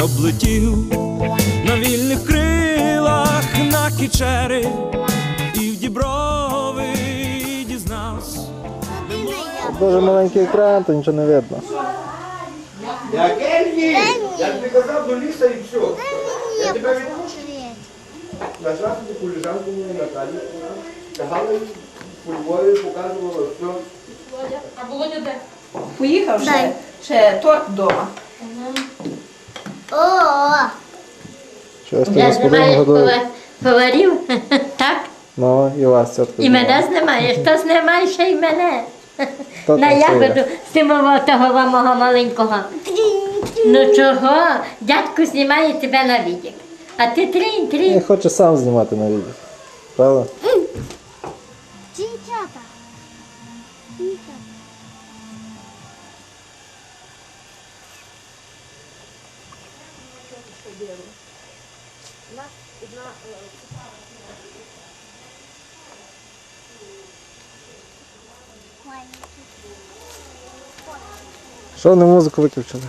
щоб на вільних крилах на кічери і в діброви дізнався. Дуже маленький екран, то нічого не видно. Як Ельві! Я тобі казав до ліса і все. Я тебе від... Нашла тобі куліжанку мою Наталі. Тягала її по Львові, показувала все. А Володя де? Поїхав ще, ще торт вдома. О, Щось ти Я знімаєш годує. пова- поварів, так? Ну, і вас тітка. І мене знімаєш. Хто знімає ще й мене? Хто На ягоду з того мого маленького. Ну чого? Дядько знімає тебе на відік. А ти трінь, Я трінь. хочу сам знімати на відео. Правда? Що вони музику виключили?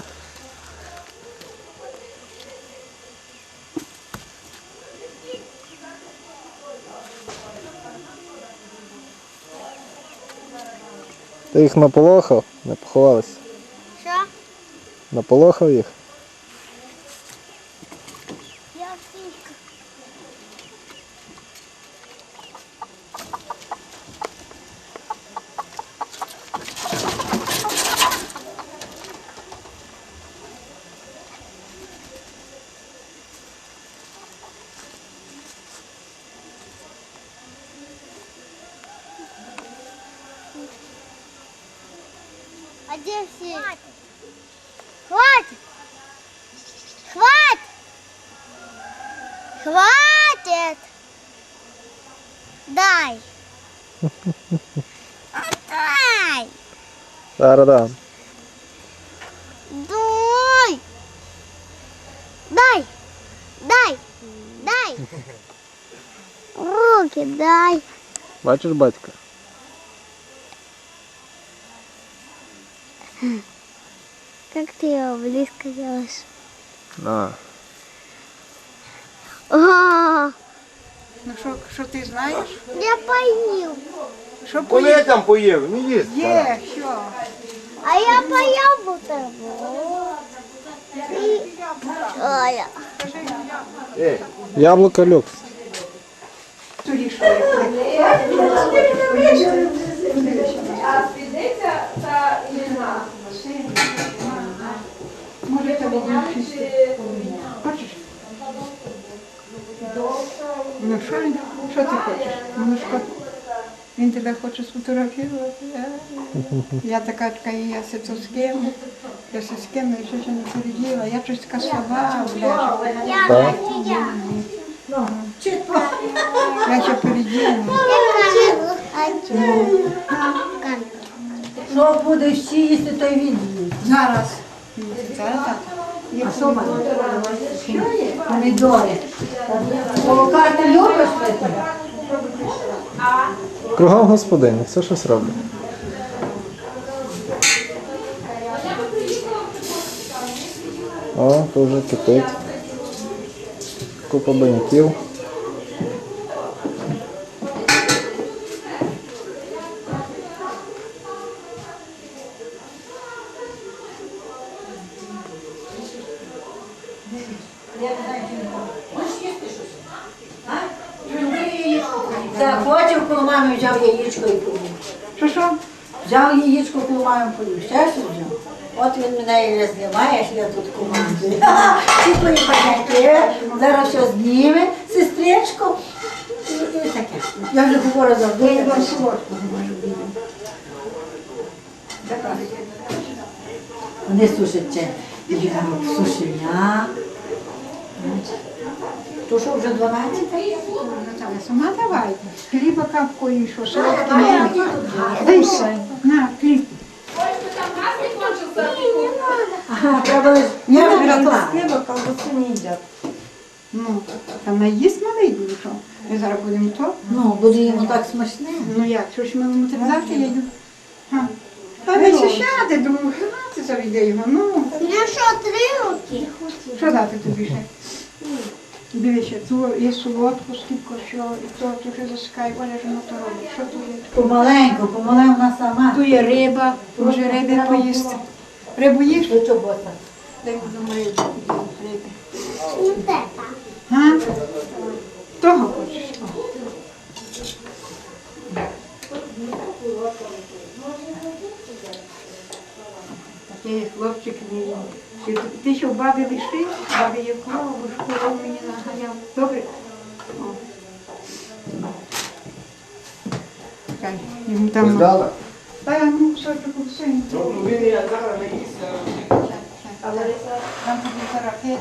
Ти їх наполохав? Не поховалися? Що? Наполохав їх? 10. Хватит. Хватит. Хватит. Хватит. Дай. Дай. Да-да-да. Дай. Дай. Дай. Дай. Руки дай. Бачиш, батька? Как ты его близко делаешь? На. О, Ну що, що ти знаєш? я поел. Що Коли поїв? я там поїв? Не їсть. Є, що? А я поел бутерброд. И... Оля. Ей, Яблуко люкс. Тоді що? як Може, тебе більше. Хочеш? Ну що він? Що ти хочеш? Ну? Він тебе хоче сфотографувати. Я така така, я се то з ким, я се з ким, я ще не переділа, я щось така слаба, я. Я ще переділа. Що буде всі їсти, то й він їсть. Зараз. Зараз так. А що? Помідори. Молока ти любиш пити? Кругом господині, все щось роблять. О, то вже кипить. Купа баняків. Захотів, коли мамі взяв яєчко і поїв. Що що? Взяв яєчко, коли мамі поїв. Ще щось взяв. От він мене і не знімає, що я тут командую. Ці твої пакети, зараз все зніме, сестричко. І, і таке. Я вже говорю завжди, я вам. Вони сушать це, їдуть сушення. То що вже 12? Наталя, сама давай. Хліба капку і що, не ще. На, хліб. Ага, треба лише. Я вже. Хліба колбаси не їдять. Ну, там наїзд малий що ми зараз будемо то. Ну, буде йому так смачне. Ну як, що ж ми будемо терзати, я йду. А ви ще сяде, думаю, гнати заведе його, ну. Я що, три роки? Що дати тобі ще? Дивися, тут є солодку, скільки що, і то, вже заскай, Оля ж то робить. Що тут є? Помаленьку, помаленьку вона сама. Тут є риба, може риби поїсти. Рибу їш? До чобота. Дай рибу, риби. Не тета. Га? Того хочеш? Такий хлопчик мій. Ти- Ти що в бабі лишив? Бабі є корова, бо ж мені наганяв. Добре? О. Чекай, йому Ти там. здала? Та я ну все таку все. Ну, він я зараз не їсть. Але там тобі зараз пече.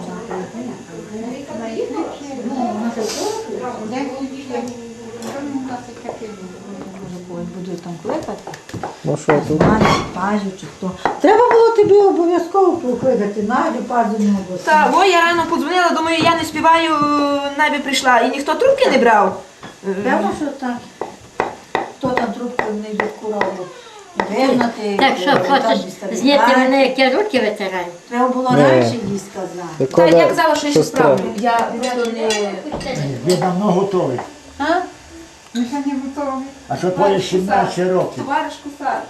На їх Де? Буду там кликати. Ну що тут? Надю, Пазю чи хто. Треба було тобі обов'язково покликати. Надю, Пазю не обов'язково. Та, о, я рано подзвонила, думаю, я не співаю, е, наві прийшла. І ніхто трубки не брав. Е, Певно, що так. Хто там трубку не від корову вигнати. Так що хочеш зняти мене, як я руки витираю? Треба було Ні. раніше їй сказати. Та я казала, що я ще справлю. Я просто не... Ви давно готові. Ми ще не готові. А що твоє 17 років? Товариш кусар.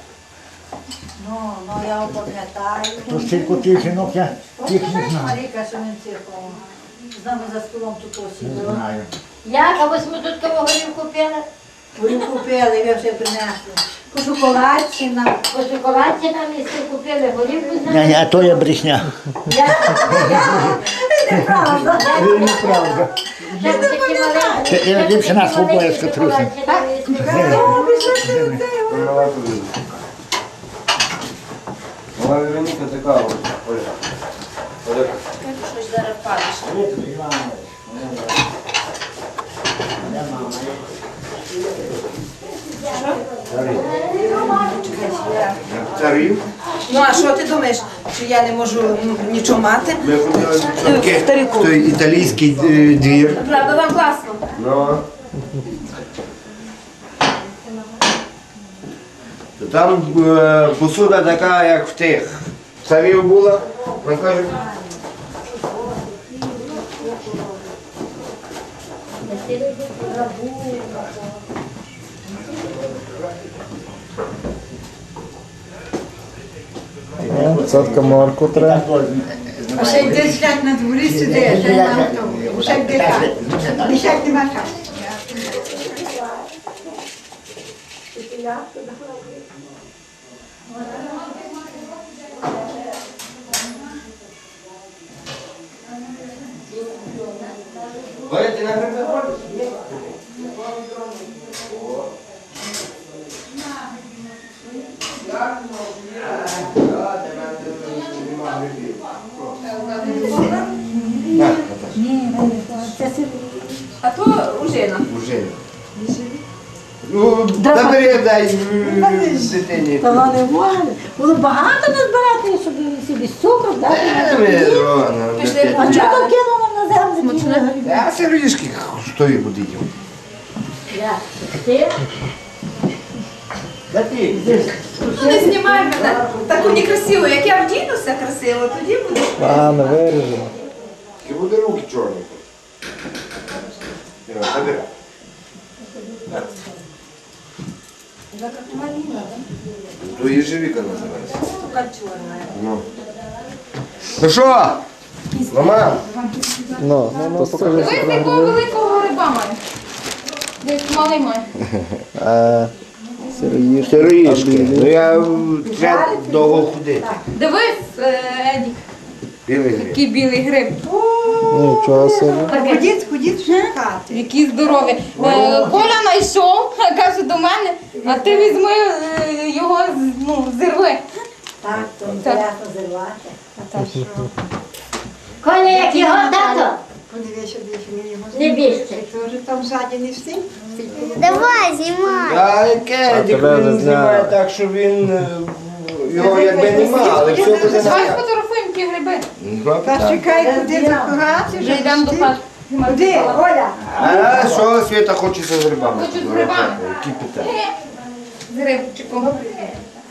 Ну, ну я пам'ятаю. То стільки тих жінок я тих не знаю. Маріка, цирком з нами за столом тут Не сиділа. знаю. Як, а ось ми тут кого горілку пили? Ви купили, ви вже принесли. По шоколадці нам. По шоколадці нам і всі купили горілку з Ні, нами. ні, а то є брехня. Я, я, Неправда. Це неправда. я такі маленькі. Це я ліпше нас такі обоє маленькі скатруся. шоколадки нам і співали. Вона Вероніка така, от, Оля. Оля. Щось зараз Царів. Ну, а що ти думаєш, що я не можу нічого мати? Ми ходили в Е, той італійський е, двір. Правда, вам класно. Ну. То Там е, посуда така, як в тих. Царів була. Каже, Ну, Цятка морку треба. А ще йде сядь на дворі сюди, ще на автобус. Ще йде так. Ще нема часу. Ти на гриби ходиш? На, Наташа, Ні, це сир- А то ужина. уже. Ну, забери, дай е, дитині. Та не може. Було багато назбирати, щоб собі цукру дати. Е, А чого то кинула на землю? Я сироїшки хтою буде їм. Я. Ти? Та ти, Ну, не знімай мене. Таку некрасиву. Як я вдінуся красиво, тоді буде. А, не виріжемо. І буде руки чорні. Іра, Забирай. То ежевика називається. Ну. Ну що? Мама, Ну, то покажи, що Ось якого великого гриба має. Десь малий має. Е, Сироїшки. сироїшки. Ну я е, треба довго ходити. Дивись, е, Едік, Білий який білий гриб. Нічого собі. Ходіть, ходіть шукати. Який здоровий. Е, Коля знайшов, каже до мене, а ти візьми е, його ну, зірви. Так, то інтересно зірвати. Коля, як його тато? Подивися, дивися, мені його Не більше. Ти вже там ззаді не стій? Давай, знімай. А яке? Тебе Він вже знімає так, що він е, його якби нема, але все буде Давай на сфотографуємо ті гриби. Ну, Та чекай, куди заховати, Вже йдемо до хати. Куди, Оля? А що Свята хочеться з грибами? Хочу з грибами. Які питання? З рибчиком.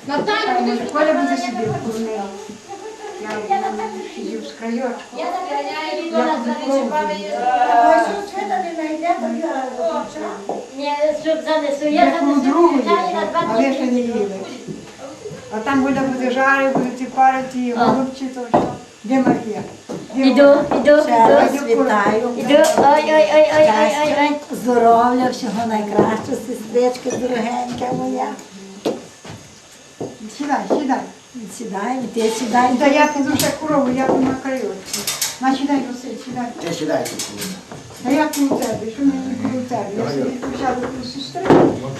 Наталя, будеш Коля буде сидіти. Я сидів з крайочку. Ні, щоб занесу. Я Я занесу другої, чай на два але ще не їли. А там Оля буде жарити, будете парити, і голубці, то що. Де Марія? Іду, іду, іду. вітаю. Іду. Ой, ой, ой, ой, ой, ой, ой. Здоров'я, всього найкращого, сестричка дорогенька моя. Сідай, сідай. Сідай, ти сідай. Та я ти ще корову, я помакаю. Начинай, На сідай, Василь, сідай. Ти сідайте. А я коло тебе, що мені коло?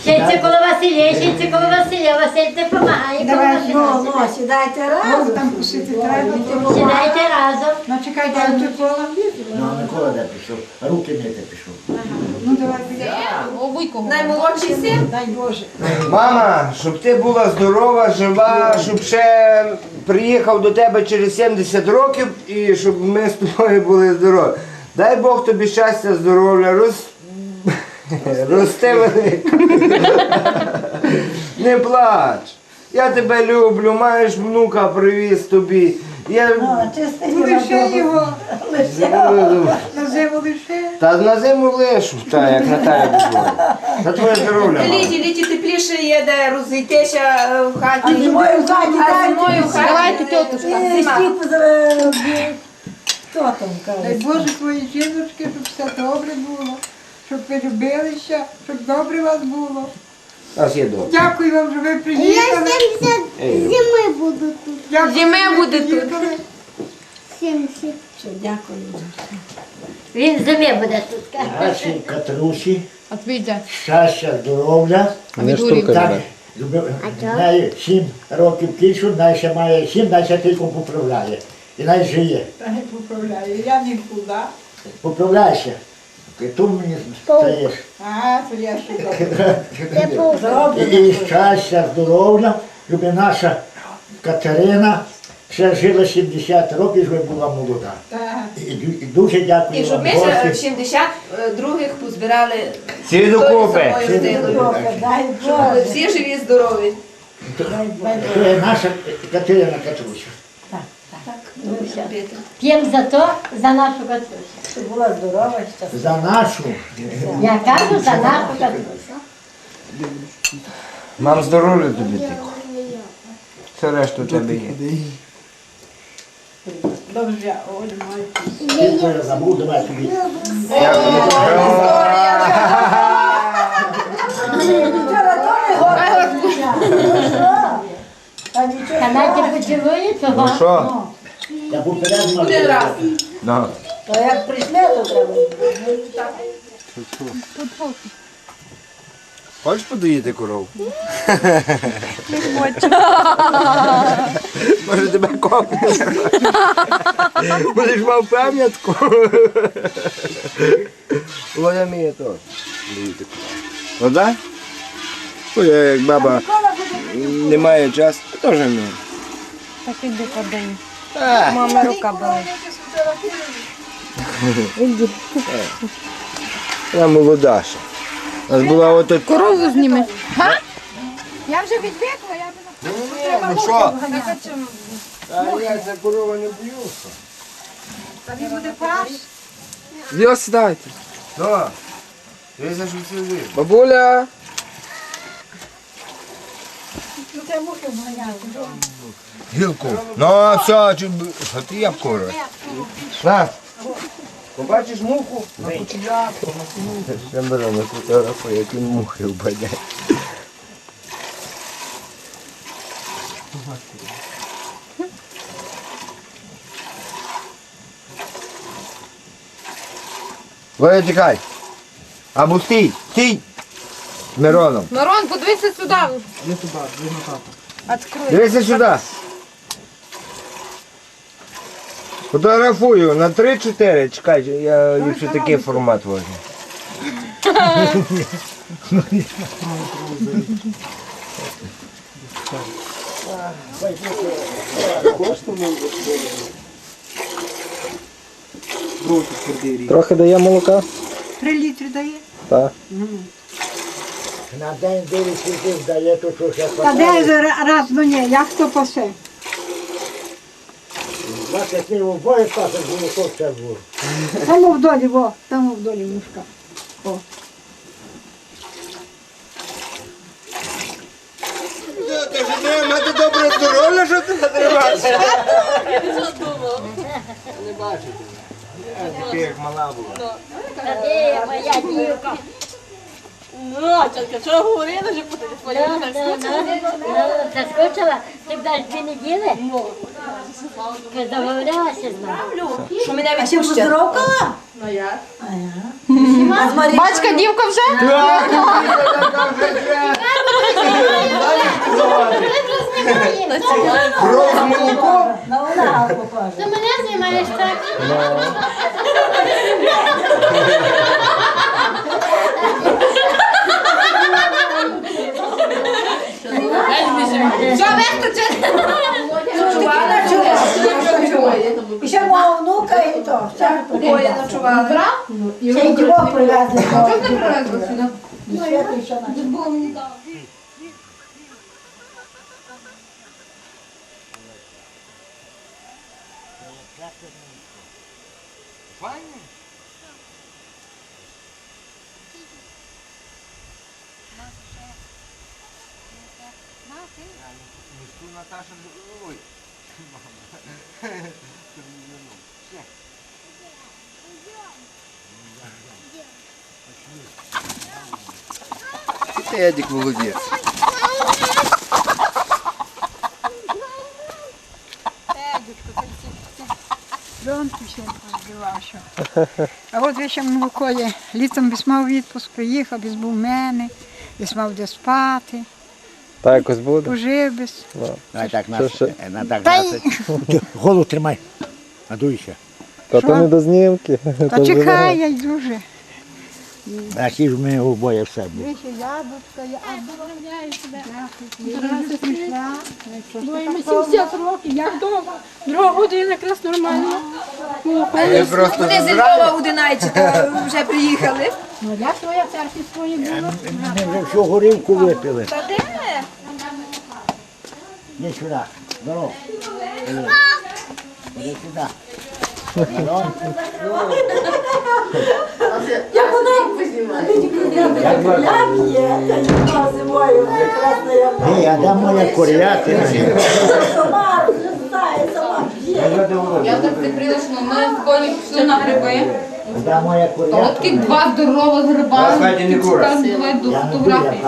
Це коло Василя, ще коло Василя. Василь ти помагає. коло Давай, Ну, ну, сідайте разом. там кусити треба, Сідайте разом. Ну чекайте, а тут кола Ну, а Микола де пішов? Руки мити пішов. Ну давай. Наймолодший син. Дай Боже. Мама, щоб ти була здорова, жива, щоб ще приїхав до тебе через 70 років і щоб ми з тобою були здорові. Дай Бог тобі щастя, здоров'я, роз... рости велико. Не плач. Я тебе люблю, маєш внука, привіз тобі. Я... Ну, чисто Ну лише. На зиму лише. Та на зиму лишу, та, як Наталя була. За твоє здоров'я. Літі, літі тепліше є, де розійтися е, в хаті. А зимою в хаті, А зимою в хаті. Давайте, всіх поза- Хто там Дай каже? Боже твої жіночки, щоб все добре було, щоб ви любилися, щоб добре вас було. Нас є добре. Дякую вам, що ви Я приїхали. 70 зими буду тут. Дякую, Зими що ви буде тут. приїхали. 70. Що, Дякую. Він зимі буде тут. Наші Катрусі, щастя, здоров'я. Не штука, Так, неї сім років кінчу, най ще має сім, най ще тільки поправляє. І най жиє. Та не поправляю, я нікуди. Поправляйся. І мені стаєш. А, то я ще добре. Це. І, щастя, здоров'я. Любить наша Катерина. Ще жила 70 років, вже була молода. І, і дуже дякую І щоб ми ще гості. 70 е, других позбирали Всі докупи. всі живі, здорові. Наша Катерина Катруся. П'ємо за то, за нашу Катрусю. Щоб була здорова, щаслива. За нашу. Я кажу за нашу Катрусю. Мам, здоров'я тобі тільки. Все решта у тебе є. Добре, Оля, маю. Я забув, давай тобі. Ну? Та нічого. Канаті поцілує Ну що? Я був перед Один раз. Ну. То як прийшли, то треба. Хочеш подоїти корову? Може тебе копнуть? Будеш мав пам'ятку. Володя вміє теж доїти корову. Ну так? Ну, я як баба не має часу, то теж вміє. Так іди по день. А, Мама рука болить. Я молода ще. У нас була ото... Корову знімеш. Га? Я вже відвикла, я б Ну що? А я за корова не боюся. Тобі буде паш? Йо, сідайте. Ну, що. Бабуля. Це мухи вганяти. Гілку. Ну, все, чи що ти я вкоро? На. Побачиш муху? Ще беремо на фотографу, які мухи впадять. Ваня, тікай. Або стій, стій. Мироном. Мирон, подивися сюди. Дивися сюди. Фотографую на 3-4. Чекай, я ліпше такий формат возьму. Трохи дає молока? Три літри дає. Так. На день 9 літрів дає, то що ще Та де ж раз ну ні, як то пасе? 20 днів обоє пасок молоко ще було. Там вдолі, во, там вдолі мушка. Ж не мати добре здоров'я, що ти затримався. Не бачите. Тепер як мала була. Та де моя дівка? Ну, тільки що говорили, що по телефоні Ну, ну, ну, Заскочила? Ти б дві неділи? Ти Домовлялася з нами? Що мене А ще поздоровкала? Ну я. Батька дівка вже? Кров з молоком. На вона покаже. Ти мене знімаєш так? Що, вистачить? Чувала, чувала. І ще мого внука і то. Ще Двоє ночували. Ще й двох привезли. Що ти привезла сюди? Ну, прийшла на Наташа, ой. Едік молодець. Донки ще позбивався. А от віче молоко є. Літом без мав відпуск, приїхав, без був в мене, без мав де спати, Так якось буде. пожив без. На так, Що ще? на так, Та й- Голову тримай. Надуйся. Та то не до знімки. Та чекай, я йду вже. А ті ж ми обоє все було. Віче яблучко, я Дякую. прийшла. Двоє 70 років, як вдома. Друга година якраз нормально. Я просто Вони зі Львова у Динайчика вже приїхали. Ну, як твоя церква своє було? Ми вже всю горілку випили. Та де? Іди сюди. Здоров. Іди Іди сюди. Я. Ні, а де моя курятина? Сама розростає, сама п'є. Я так прилишно, ми з Колі пішли на гриби. Де моя Та от такі два здорових гриба. Я не фотографії.